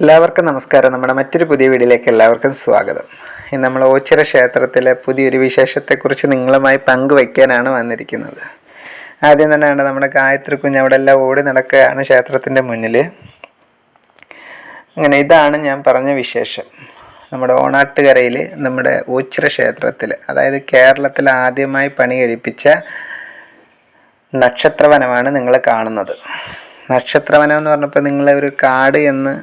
എല്ലാവർക്കും നമസ്കാരം. നമ്മുടെ മറ്റൊരു പുതിയ വീഡിയോയിലേക്ക് എല്ലാവർക്കും സ്വാഗതം. ഇന്ന് നമ്മൾ ഓച്ചിറ ക്ഷേത്രത്തിലെ പുതിയൊരു വിശേഷത്തെക്കുറിച്ച് നിങ്ങളുമായി പങ്കുവയ്ക്കാനാണ് വന്നിരിക്കുന്നത്. ആദ്യം തന്നെയാണ് നമ്മുടെ ഗായത്രി കുഞ്ഞ് അവിടെ എല്ലാം ഓടി നടക്കുകയാണ് ക്ഷേത്രത്തിന്റെ മുന്നിൽ അങ്ങനെ ഇതാണ് ഞാൻ പറഞ്ഞ വിശേഷം. നമ്മുടെ ഓണാട്ടുകരയിൽ നമ്മുടെ ഓച്ചിറ ക്ഷേത്രത്തിൽ അതായത് കേരളത്തിൽ ആദ്യമായി പണി കഴിപ്പിച്ച നക്ഷത്രവനമാണ് നിങ്ങൾ കാണുന്നത്. നക്ഷത്രവനം എന്ന് പറഞ്ഞപ്പോൾ നിങ്ങളെ ഒരു കാട് എന്ന്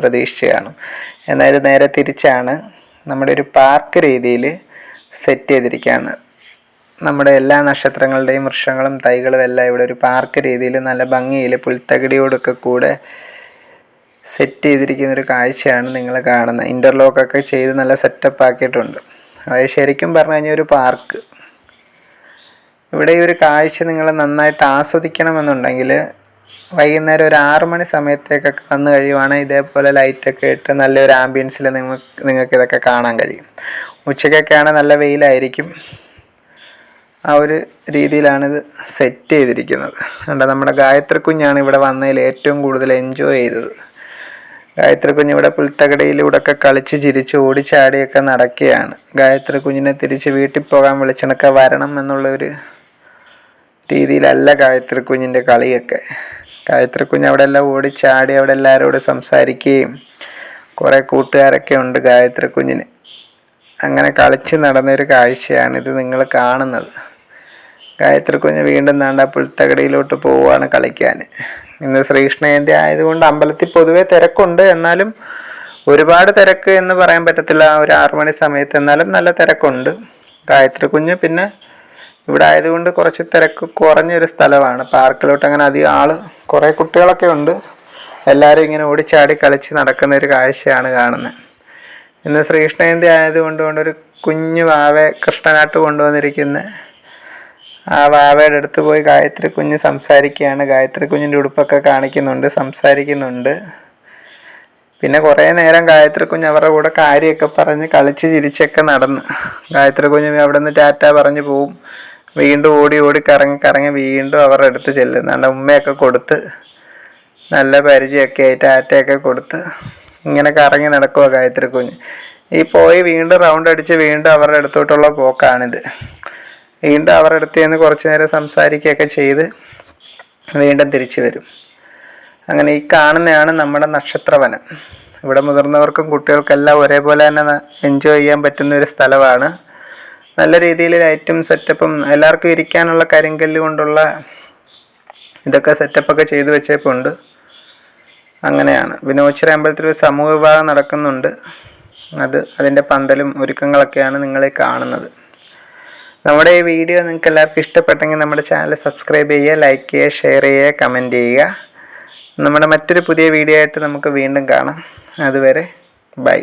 പ്രതീക്ഷിച്ചാണ് എന്നാൽ നേരെ തിരിച്ചാണ് നമ്മുടെ ഒരു പാർക്ക് രീതിയിൽ സെറ്റ് ചെയ്തിരിക്കുകയാണ്. നമ്മുടെ എല്ലാ നക്ഷത്രങ്ങളുടെയും വൃക്ഷങ്ങളും തൈകളും എല്ലാം ഇവിടെ ഒരു പാർക്ക് രീതിയിൽ നല്ല ഭംഗിയിൽ പുൽത്തകിടിയോടൊക്കെ കൂടെ സെറ്റ് ചെയ്തിരിക്കുന്ന ഒരു കാഴ്ചയാണ് നിങ്ങൾ കാണുന്നത്. ഇന്റർലോക്കൊക്കെ ചെയ്ത് നല്ല സെറ്റപ്പ് ആക്കിയിട്ടുണ്ട്. അതായത് ശരിക്കും പറഞ്ഞു കഴിഞ്ഞാൽ ഒരു പാർക്ക്. ഇവിടെ ഈ ഒരു കാഴ്ച നിങ്ങൾ നന്നായിട്ട് ആസ്വദിക്കണമെന്നുണ്ടെങ്കിൽ വൈകുന്നേരം ഒരു ആറു മണി സമയത്തേക്കൊക്കെ വന്നു കഴിയുവാണെങ്കിൽ ഇതേപോലെ ലൈറ്റൊക്കെ ഇട്ട് നല്ലൊരു ആംബിയൻസിൽ നിങ്ങൾക്ക് നിങ്ങൾക്ക് ഇതൊക്കെ കാണാൻ കഴിയും. ഉച്ചയ്ക്കൊക്കെ ആണെങ്കിൽ നല്ല വെയിലായിരിക്കും. ആ ഒരു രീതിയിലാണിത് സെറ്റ് ചെയ്തിരിക്കുന്നത്. കണ്ട നമ്മുടെ ഗായത്രി കുഞ്ഞാണ് ഇവിടെ വന്നതിൽ ഏറ്റവും കൂടുതൽ എൻജോയ് ചെയ്തത്. ഗായത്രി കുഞ്ഞ് ഇവിടെ പുൽത്തകടയിലൂടെ ഒക്കെ കളിച്ച് ചിരിച്ച് ഓടിച്ചാടിയൊക്കെ നടക്കുകയാണ്. ഗായത്രി കുഞ്ഞിനെ തിരിച്ച് വീട്ടിൽ പോകാൻ വിളിച്ചണക്കെ വരണം എന്നുള്ളൊരു രീതിയിലല്ല ഗായത്രി കുഞ്ഞിന്റെ കളിയൊക്കെ. ഗായത്രി കുഞ്ഞ് അവിടെ എല്ലാം ഓടിച്ചാടി അവിടെ എല്ലാവരോടും സംസാരിക്കുകയും കുറേ കൂട്ടുകാരൊക്കെ ഉണ്ട് ഗായത്രി കുഞ്ഞിന്. അങ്ങനെ കളിച്ച് നടന്നൊരു കാഴ്ചയാണ് ഇത് നിങ്ങൾ കാണുന്നത്. ഗായത്രി കുഞ്ഞ് വീണ്ടും നാണ്ട പുൽത്തകടിയിലോട്ട് പോവുകയാണ് കളിക്കാൻ. ഇന്ന് ശ്രീകൃഷ്ണജയന്തി ആയതുകൊണ്ട് അമ്പലത്തിൽ പൊതുവേ തിരക്കുണ്ട്. എന്നാലും ഒരുപാട് തിരക്ക് എന്ന് പറയാൻ പറ്റത്തില്ല. ഒരു ആറു മണി സമയത്ത് എന്നാലും നല്ല തിരക്കുണ്ട്. ഗായത്രി കുഞ്ഞ് പിന്നെ ഇവിടെ ആയതുകൊണ്ട് കുറച്ച് തിരക്ക് കുറഞ്ഞൊരു സ്ഥലമാണ്. പാർക്കിലോട്ട് അങ്ങനെ അധികം ആൾ കുറേ കുട്ടികളൊക്കെ ഉണ്ട്. എല്ലാവരും ഇങ്ങനെ ഓടിച്ചാടി കളിച്ച് നടക്കുന്ന ഒരു കാഴ്ചയാണ് കാണുന്നത്. ഇന്ന് ശ്രീകൃഷ്ണജയന്തി ആയതുകൊണ്ട് കൊണ്ടൊരു കുഞ്ഞു വാവെ കൃഷ്ണനാട്ട് കൊണ്ടുവന്നിരിക്കുന്ന ആ വാവയുടെ അടുത്ത് പോയി ഗായത്രി കുഞ്ഞ് സംസാരിക്കുകയാണ്. ഗായത്രി കുഞ്ഞിന്റെ ഉടുപ്പൊക്കെ കാണിക്കുന്നുണ്ട് സംസാരിക്കുന്നുണ്ട്. പിന്നെ കുറേ നേരം ഗായത്രി കുഞ്ഞ് അവരുടെ കൂടെ കാര്യമൊക്കെ പറഞ്ഞ് കളിച്ച് ചിരിച്ചൊക്കെ നടന്ന്. ഗായത്രി കുഞ്ഞ് അവിടെ നിന്ന് ടാറ്റ പറഞ്ഞ് പോവും. വീണ്ടും ഓടി ഓടി കറങ്ങി കറങ്ങി വീണ്ടും അവരുടെ അടുത്ത് ചെല്ലുന്നുണ്ട് ഉമ്മയൊക്കെ കൊടുത്ത് നല്ല പരിചയമൊക്കെ ആയിട്ട് ആറ്റയൊക്കെ കൊടുത്ത് ഇങ്ങനെ കറങ്ങി നടക്കുക ഗായത്രി കുഞ്ഞ്. ഈ പോയി വീണ്ടും റൗണ്ട് അടിച്ച് വീണ്ടും അവരുടെ അടുത്തോട്ടുള്ള പോക്കാണിത്. വീണ്ടും അവരുടെ അടുത്ത് നിന്ന് കുറച്ച് നേരം സംസാരിക്കുകയൊക്കെ ചെയ്ത് വീണ്ടും തിരിച്ചു വരും. അങ്ങനെ ഈ കാണുന്നതാണ് നമ്മുടെ നക്ഷത്രവനം. ഇവിടെ മുതിർന്നവർക്കും കുട്ടികൾക്കെല്ലാം ഒരേപോലെ തന്നെ എൻജോയ് ചെയ്യാൻ പറ്റുന്ന ഒരു സ്ഥലമാണ്. നല്ല രീതിയിൽ ലൈറ്റും സെറ്റപ്പും എല്ലാവർക്കും ഇരിക്കാനുള്ള കരിങ്കല്ല് കൊണ്ടുള്ള ഇതൊക്കെ സെറ്റപ്പൊക്കെ ചെയ്തു വെച്ചേപ്പുണ്ട്. അങ്ങനെയാണ്. പിന്നെ ഓച്ചിറ അമ്പലത്തിൽ ഒരു സമൂഹ വിഭാഗം നടക്കുന്നുണ്ട്. അത് അതിന്റെ പന്തലും ഒരുക്കങ്ങളൊക്കെയാണ് നിങ്ങളെ കാണുന്നത്. നമ്മുടെ ഈ വീഡിയോ നിങ്ങൾക്ക് എല്ലാവർക്കും ഇഷ്ടപ്പെട്ടെങ്കിൽ നമ്മുടെ ചാനൽ സബ്സ്ക്രൈബ് ചെയ്യുക ലൈക്ക് ചെയ്യുക ഷെയർ ചെയ്യുക കമന്റ് ചെയ്യുക. നമ്മുടെ മറ്റൊരു പുതിയ വീഡിയോ ആയിട്ട് നമുക്ക് വീണ്ടും കാണാം. അതുവരെ ബൈ